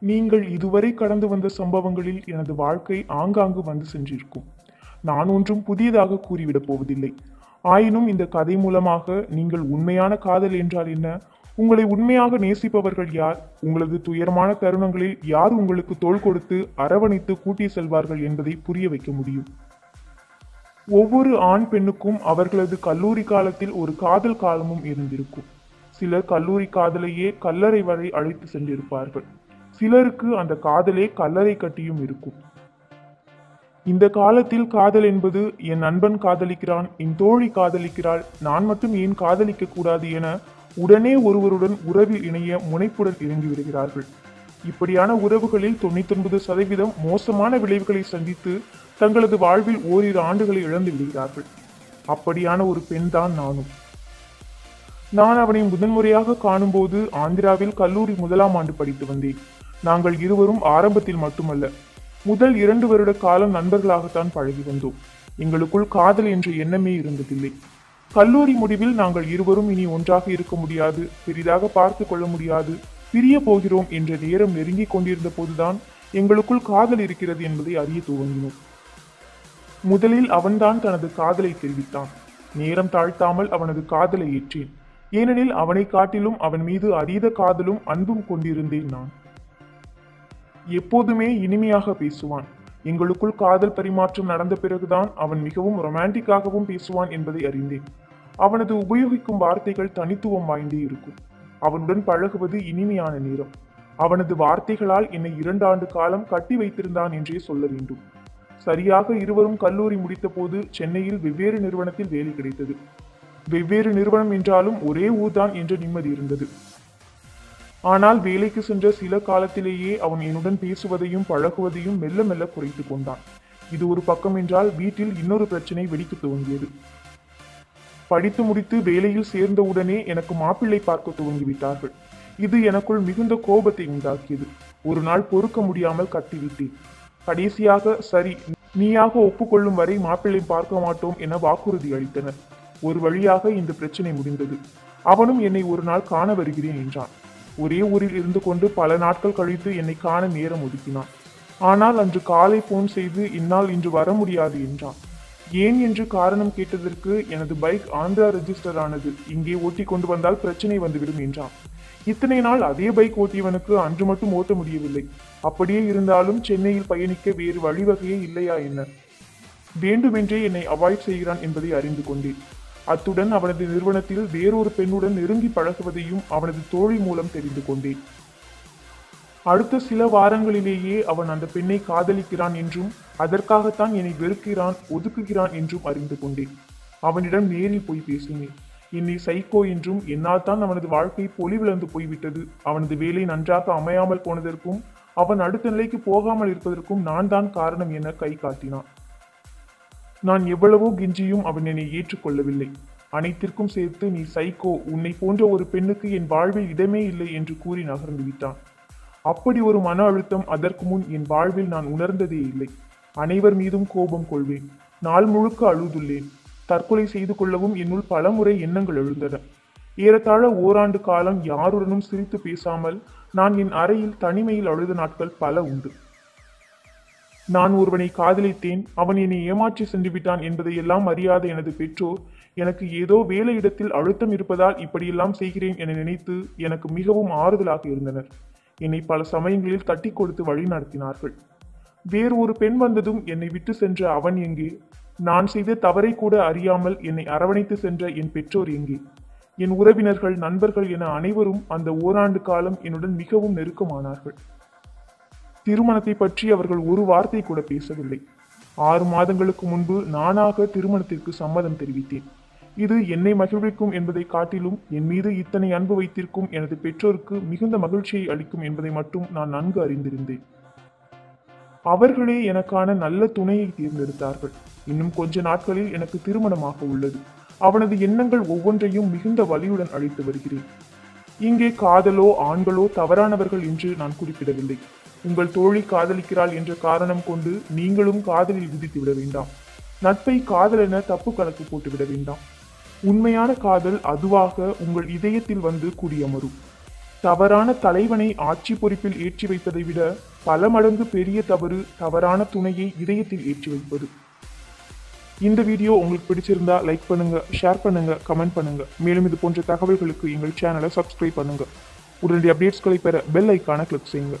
நீங்கள் இதுவரை கடந்து வந்த சம்பவங்களில் எனது வாழ்க்கை ஆங்காங்கு வந்து சென்றிருக்கும். நான் ஒன்றும் புதியதாக கூறிவிடப் போவதில்லை. ஆயினும் இந்த கதை மூலமாக நீங்கள் உண்மையான காதல் என்றால் என்ன? உங்களை உண்மையாக நேசிப்பவர்கள் யார்? உங்களது துயரமான தருணங்களில் யார் உங்களுக்கு தோள் கொடுத்து அரவணைத்து கூட்டி செல்வார்கள் என்பதை புரிய வைக்க முடியும். ஒவ்வொரு ஆண் பெண்ணுக்கும் அவர்களது கல்லூரி காலத்தில் ஒரு காதல் காலமும் இருந்திருக்கும். சிலர் கல்லூரி காதலையே கல்லறை வரை அழைத்து சென்றிருப்பார்கள். சிலருக்கு அந்த காதலே கல்லறை கட்டியும் இருக்கும். இந்த காலத்தில் காதல் என்பது என் நண்பன் காதலிக்கிறான் என் தோழி காதலிக்கிறாள் நான் மட்டும் ஏன் காதலிக்க கூடாது என உடனே ஒருவருடன் உறவில் இணைய முனைப்புடன் இறங்கிவிடுகிறார்கள் இப்படியான உறவுகளில் தொண்ணூத்தொன்பது சதவீதம் மோசமான விளைவுகளை சந்தித்து தங்களது வாழ்வில் ஓரிரு ஆண்டுகளை இழந்து விடுகிறார்கள். அப்படியான ஒரு பெண்தான் நானும். நான் அவனை முதன்முறையாக காணும்போது ஆந்திராவில் கல்லூரி முதலாம் ஆண்டு படித்து வந்தேன். நாங்கள் இருவரும் ஆரம்பத்தில் மட்டுமல்ல முதல் இரண்டு வருட காலம் நண்பர்களாகத்தான் பழகி வந்தோம். எங்களுக்குள் காதல் என்ற எண்ணமே இருந்ததில்லை. கல்லூரி முடிவில் நாங்கள் இருவரும் இனி ஒன்றாக இருக்க முடியாது பெரிதாக பார்த்து கொள்ள முடியாது பிரிய போகிறோம் என்ற நேரம் நெருங்கிக் கொண்டிருந்த போதுதான் எங்களுக்குள் காதல் இருக்கிறது என்பதை அறிய துவங்கினோம். முதலில் அவன்தான் தனது காதலை தெரிவித்தான். நேரம் தாழ்த்தாமல் அவனது காதலை ஏற்றேன். ஏனெனில் அவனை காட்டிலும் அவன் மீது அதீத காதலும் அன்பும் கொண்டிருந்தேன் நான். எப்போதுமே இனிமையாக பேசுவான். எங்களுக்குள் காதல் பரிமாற்றம் நடந்த பிறகுதான் அவன் மிகவும் ரொமான்டிக்காகவும் பேசுவான் என்பதை அறிந்தேன். அவனது உபயோகிக்கும் வார்த்தைகள் தனித்துவம் வாய்ந்தே இருக்கும். அவனுடன் பழகுவது இனிமையான நேரம். அவனது வார்த்தைகளால் என்னை இரண்டு ஆண்டு காலம் கட்டி வைத்திருந்தான் என்றே சொல்ல வேண்டும். சரியாக இருவரும் கல்லூரி முடித்தபோது சென்னையில் வெவ்வேறு நிறுவனத்தில் வேலை கிடைத்தது. வெவ்வேறு நிறுவனம் என்றாலும் ஒரே ஊர்தான் என்ற நிம்மதி இருந்தது. ஆனால் வேலைக்கு சென்ற சில காலத்திலேயே அவன் என்னுடன் பேசுவதையும் பழகுவதையும் மெல்ல மெல்ல குறைத்து கொண்டான். இது ஒரு பக்கம் என்றால் வீட்டில் இன்னொரு பிரச்சனை வெடிக்க துவங்கியது. படித்து முடித்து வேலையில் சேர்ந்தவுடனே எனக்கு மாப்பிள்ளை பார்க்க துவங்கிவிட்டார்கள். இது எனக்குள் மிகுந்த கோபத்தை உண்டாக்கியது. ஒரு நாள் பொறுக்க முடியாமல் கத்திவிட்டேன் கடைசியாக சரி நீயாக ஒப்புக்கொள்ளும் வரை மாப்பிள்ளை பார்க்க மாட்டோம் என வாக்குறுதி அளித்தனர். ஒரு வழியாக இந்த பிரச்சனை முடிந்தது. அவனும் என்னை ஒரு நாள் காண வருகிறேன் என்றான். ஒரே ஊரில் இருந்து கொண்டு பல நாட்கள் கழித்து என்னை காண நேரம் ஒதுக்கினான். ஆனால் அன்று காலை போன் செய்து என்னால் இன்று வர முடியாது என்றான். ஏன் என்று காரணம் கேட்டதற்கு எனது பைக் ஆந்திரா ரெஜிஸ்டர் ஆனது. இங்கே ஓட்டி கொண்டு வந்தால் பிரச்சனை வந்துவிடும் என்றான். இத்தனை நாள் அதே பைக் ஓட்டியவனுக்கு அன்று மட்டும் ஓட்ட முடியவில்லை. அப்படியே இருந்தாலும் சென்னையில் பயணிக்க வேறு வழிவகையே இல்லையா என்ன? வேண்டுமென்றே என்னை அவாய்ட் செய்கிறான் என்பதை அறிந்து கொண்டேன். அத்துடன் அவனது நிறுவனத்தில் வேறொரு பெண்ணுடன் நெருங்கி பழகுவதையும் அவனது தோழி மூலம் தெரிந்து கொண்டேன். அடுத்த சில வாரங்களிலேயே அவன் அந்த பெண்ணை காதலிக்கிறான் என்றும் அதற்காகத்தான் என்னை வெறுக்கிறான் ஒதுக்குகிறான் என்றும் அறிந்து கொண்டேன். அவனிடம் நேரில் போய் பேசினேன். என்னை சைக்கோ என்றும் என்னால் தான் அவனது வாழ்க்கை பொலிவிழந்து போய்விட்டது. அவனது வேலை நன்றாக அமையாமல் போனதற்கும் அவன் அடுத்த நிலைக்கு போகாமல் இருப்பதற்கும் நான் தான் காரணம் என கை காட்டினான். நான் எவ்வளவோ கெஞ்சியும் அவன் என்னை ஏற்றுக்கொள்ளவில்லை. அனைத்திற்கும் சேர்த்து நீ சைக்கோ உன்னை போன்ற ஒரு பெண்ணுக்கு என் வாழ்வில் இடமே இல்லை என்று கூறி நகர்ந்து விட்டான். அப்படி ஒரு மன அழுத்தம் அதற்கு முன் என் வாழ்வில் நான் உணர்ந்ததே இல்லை. அனைவர் மீதும் கோபம் கொள்வேன். நாள் முழுக்க அழுதுள்ளேன். தற்கொலை செய்து கொள்ளவும் என்னுள் பலமுறை எண்ணங்கள் எழுந்தன. ஏறத்தாழ ஓராண்டு காலம் யாருடனும் சிரித்து பேசாமல் நான் என் அறையில் தனிமையில் அழுத நாட்கள் பல உண்டு. நான் ஒருவனை காதலித்தேன் அவன் என்னை ஏமாற்றி சென்று விட்டான் என்பதையெல்லாம் அறியாத எனது பெற்றோர் எனக்கு ஏதோ வேலையிடத்தில் அழுத்தம் இருப்பதால் இப்படியெல்லாம் செய்கிறேன் என நினைத்து எனக்கு மிகவும் ஆறுதலாக இருந்தனர். என்னை பல சமயங்களில் தட்டி கொடுத்து வழி நடத்தினார்கள். வேறு ஒரு பெண் வந்ததும் என்னை விட்டு சென்ற அவன் எங்கே? நான் செய்த தவறை கூட அறியாமல் என்னை அரவணைத்து சென்ற என் பெற்றோர் எங்கே? என் உறவினர்கள் நண்பர்கள் என அனைவரும் அந்த ஓராண்டு காலம் என்னுடன் மிகவும் நெருக்கமானார்கள். திருமணத்தை பற்றி அவர்கள் ஒரு வார்த்தை கூட பேசவில்லை. ஆறு மாதங்களுக்கு முன்பு நானாக திருமணத்திற்கு சம்மதம் தெரிவித்தேன். இது என்னை மகிழ்விக்கும் என்பதை காட்டிலும் என் மீது இத்தனை அன்பு வைத்திருக்கும் எனது பெற்றோருக்கு மிகுந்த மகிழ்ச்சியை அளிக்கும் என்பதை மட்டும் நான் நன்கு அறிந்திருந்தேன். அவர்களே எனக்கான நல்ல துணையை தேர்ந்தெடுத்தார்கள். இன்னும் கொஞ்ச நாட்களில் எனக்கு திருமணமாக உள்ளது. அவனது எண்ணங்கள் ஒவ்வொன்றையும் மிகுந்த வலியுடன் அழைத்து வருகிறேன். இங்கே காதலோ ஆண்களோ தவறானவர்கள் என்று நான் குறிப்பிடவில்லை. உங்கள் தோழி காதலிக்கிறாள் என்ற காரணம் கொண்டு நீங்களும் காதலில் விதித்து விட வேண்டாம். நட்பை காதல் என தப்பு கணக்கு போட்டு விட வேண்டாம். உண்மையான காதல் அதுவாக உங்கள் இதயத்தில் வந்து குடியமரும். தவறான தலைவனை ஆட்சி பொறுப்பில் ஏற்றி வைப்பதை விட பல மடங்கு பெரிய தவறு தவறான துணையை இதயத்தில் ஏற்றி வைப்பது. இந்த வீடியோ உங்களுக்கு பிடிச்சிருந்தா லைக் பண்ணுங்க ஷேர் பண்ணுங்க கமெண்ட் பண்ணுங்க. மேலும் இது போன்ற தகவல்களுக்கு எங்கள் சேனலை சப்ஸ்கிரைப் பண்ணுங்க. உடனடி அப்டேட்ஸ்களை பெற பெல் ஐக்கான கிளிக் செய்யுங்க.